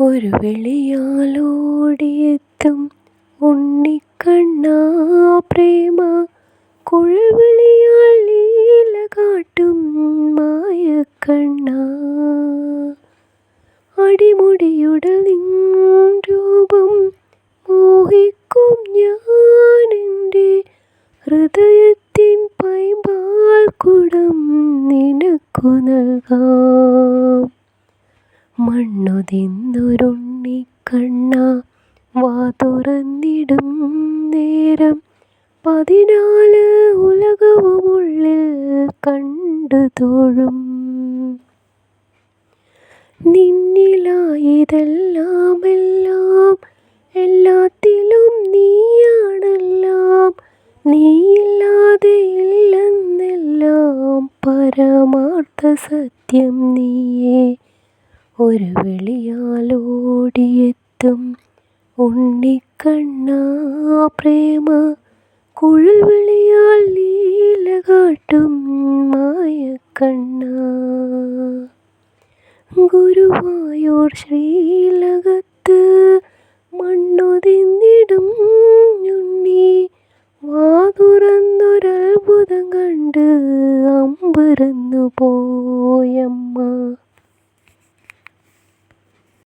ഒരു വിളിയാലോടിയെത്തും ഉണ്ണിക്കണ്ണാ പ്രേമ. കുഴവിളിയാൽ ലീല കാട്ടും മായക്കണ്ണ. അടിമുടിയുടെ രൂപം മോഹിക്കും ഞാനെന്റെ ഹൃദയത്തിൻ പൈമ്പാൽ കുടം നിനക്കു നൽകാം. മണ്ണു തിന്നൊരുണ്ണിക്കണ്ണ വാ തുറന്നിടും നേരം. പതിനാല് ഉലകവുമുള്ളിൽ കണ്ടു തോഴും. നിന്നിലായതെല്ലാമെല്ലാം എല്ലാത്തിലും നീയാണെല്ലാം. നീയില്ലാതെ ഇല്ലെന്നെല്ലാം പരമാർത്ഥ സത്യം നീയേ. ഒരു വിളിയാലോടിയെത്തും. ഉണ്ണിക്കണ്ണാ പ്രേമ കുഴൽ വിളിയാൽ ലീല കാട്ടും മായക്കണ്ണ. ഗുരുവായൂർ ശ്രീലകത്ത് മണ്ണൊതിന്നിടും ഉണ്ണി വാ തുറന്നൊരത്ഭുതം കണ്ട് അമ്പരന്നു പോയമ്മ.